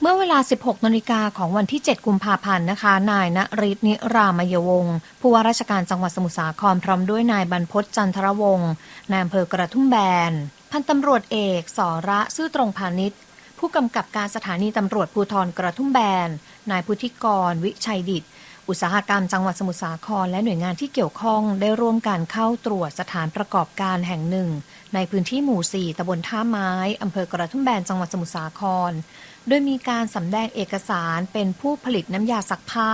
เมื่อเวลา 16 นาฬิกาของวันที่ 7 กุมภาพันธ์นะคะ นายณริศนิรามยวงศ์ผู้ว่าราชการจังหวัดสมุทรสาครพร้อมด้วยนายบรรพศจันทรวงศ์นายอำเภอกระทุ่มแบน พันตำรวจเอกสอระซื่อตรงพาณิชย์ ผู้กำกับการสถานีตำรวจภูธรกระทุ่มแบน นายพุทธิกร วิชัยดิต อุตสาหกรรมจังหวัดสมุทรสาครและหน่วยงานที่เกี่ยวข้องได้ร่วมการเข้าตรวจสถานประกอบการแห่งหนึ่ง ในพื้นที่หมู่ 4ตำบลท่าไม้อำเภอกระทุ่มแบนจังหวัดสมุทรสาคร โดยมีการสำแดงเอกสารเป็นผู้ผลิตน้ำยาซักผ้า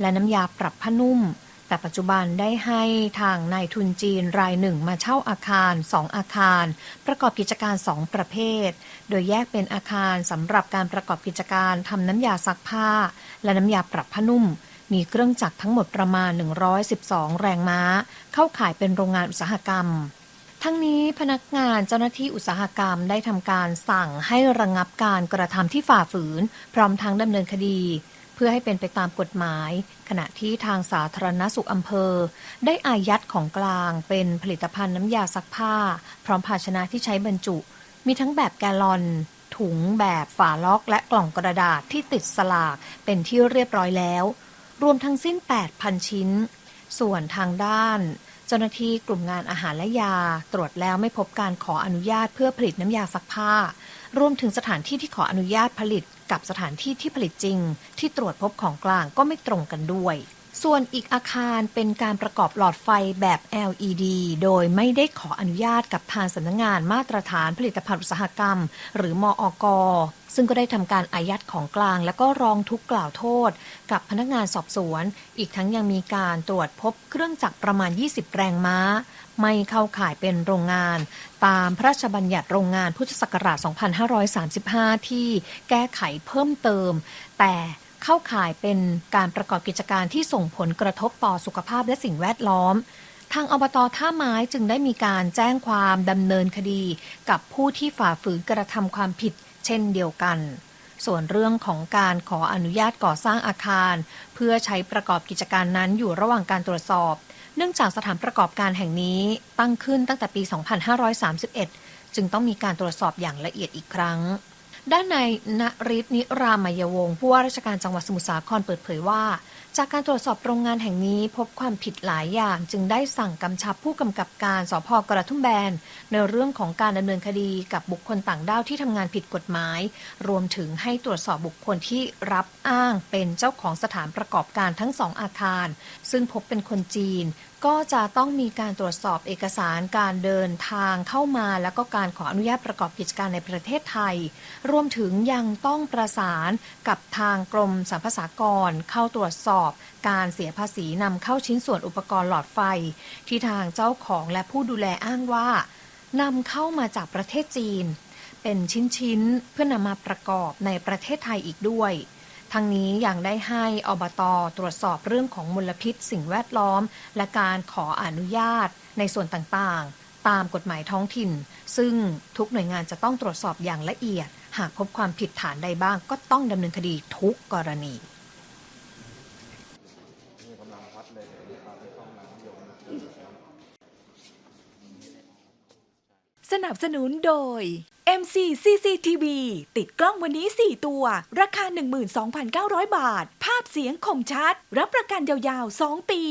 และน้ำยาปรับผ้านุ่ม แต่ปัจจุบันได้ให้ทางนายทุนจีนรายหนึ่งมาเช่าอาคาร 2 อาคาร ประกอบกิจการ 2 ประเภท โดยแยกเป็นอาคารสำหรับการประกอบกิจการทำน้ำยาซักผ้า และน้ำยาปรับผ้านุ่ม มีเครื่องจักรทั้งหมดประมาณ 112 แรงม้า เข้าขายเป็นโรงงานอุตสาหกรรม ทั้งนี้พนักงานเจ้าหน้าที่อุตสาหกรรมได้ทำการสั่งให้ระงงับการกระทำที่ฝ่าฝืน พร้อมทั้งดำเนินคดี เพื่อให้เป็นไปตามกฎหมาย ขณะที่ทางสาธารณสุขอำเภอ ได้อายัดของกลางเป็นผลิตภัณฑ์น้ำยาซักผ้า พร้อมภาชนะที่ใช้บรรจุ มีทั้งแบบแกลลอนถุงแบบฝาล็อกและกล่องกระดาษที่ติดสลากเป็นที่เรียบร้อยแล้ว รวมทั้งสิ้น 8,000 ชิ้น ส่วนทางด้าน เจ้าหน้าที่กลุ่มงานอาหารและยา ตรวจแล้วไม่พบการขออนุญาตเพื่อผลิตน้ำยาซักผ้า รวมถึงสถานที่ที่ขออนุญาตผลิตกับสถานที่ที่ผลิตจริง ที่ตรวจพบของกลางก็ไม่ตรงกันด้วยส่วนอีกอาคารเป็นการประกอบหลอดไฟแบบ LED โดยไม่ได้ขออนุญาตกับทางสำนักงานมาตรฐานผลิตภัณฑ์อุตสาหกรรม หรือมออก ซึ่งก็ได้ทำการอายัดของกลาง และก็ร้องทุกข์กล่าวโทษ กับพนักงานสอบสวน อีกทั้งยังมีการตรวจพบเครื่องจักรประมาณ 20 แรงม้า ไม่เข้าข่ายเป็นโรงงาน ตามพระราชบัญญัติโรงงานพุทธศักราช 2535 ที่แก้ไขเพิ่มเติม แต่เข้าข่ายเป็นการประกอบกิจการที่ส่งผลกระทบต่อสุขภาพและสิ่งแวดล้อมทางอบตท่าไม้จึงได้มีการแจ้งความดำเนินคดี กับผู้ที่ฝ่าฝืนกระทำความผิด เช่นเดียวกัน ส่วนเรื่องของการขออนุญาตก่อสร้างอาคาร เพื่อใช้ประกอบกิจการนั้นอยู่ระหว่างการตรวจสอบ เนื่องจากสถานประกอบการแห่งนี้ตั้งขึ้นตั้งแต่ปี 2531 จึงต้องมีการตรวจสอบอย่างละเอียดอีกครั้ง ด้านในายณฤทธิ์นิรามยวงศ์ผู้ว่าราชการจังหวัดสมุทรสาครเปิดเผยว่า จากการตรวจสอบโรงงานแห่งนี้พบความผิดหลายอย่าง จึงได้สั่งกำชับผู้กำกับการสพกระทุ่มแบน ในเรื่องของการดำเนินคดีกับบุคคลต่างด้าวที่ทำงานผิดกฎหมาย รวมถึงให้ตรวจสอบบุคคลที่รับอ้างเป็นเจ้าของสถานประกอบการทั้งสองอาคาร ซึ่งพบเป็นคนจีน ก็จะต้องมีการตรวจสอบเอกสารการเดินทางเข้ามา แล้วก็การขออนุญาตประกอบกิจการในประเทศไทย รวมถึงยังต้องประสานกับทางกรมสรรพสากร เข้าตรวจสอบการเสียภาษีนำเข้าชิ้นส่วนอุปกรณ์หลอดไฟ ที่ทางเจ้าของและผู้ดูแลอ้างว่านำเข้ามาจากประเทศจีน เป็นชิ้นๆเพื่อนำมาประกอบในประเทศไทยอีกด้วย ทั้งนี้ยังได้ให้อบตตรวจสอบเรื่องของมลพิษสิ่งแวดล้อม และการขออนุญาตในส่วนต่างๆ ตามกฎหมายท้องถิ่น ซึ่งทุกหน่วยงานจะต้องตรวจสอบอย่างละเอียด หากพบความผิดฐานใดบ้าง ก็ต้องดำเนินคดีทุกกรณีเลยตอสนับสนุนโดย MC CCTV ติดกล้องวันนี้ 4 ตัว ราคา 12,900 บาท ภาพเสียงคมชัด รับประกันยาวๆ 2 ปี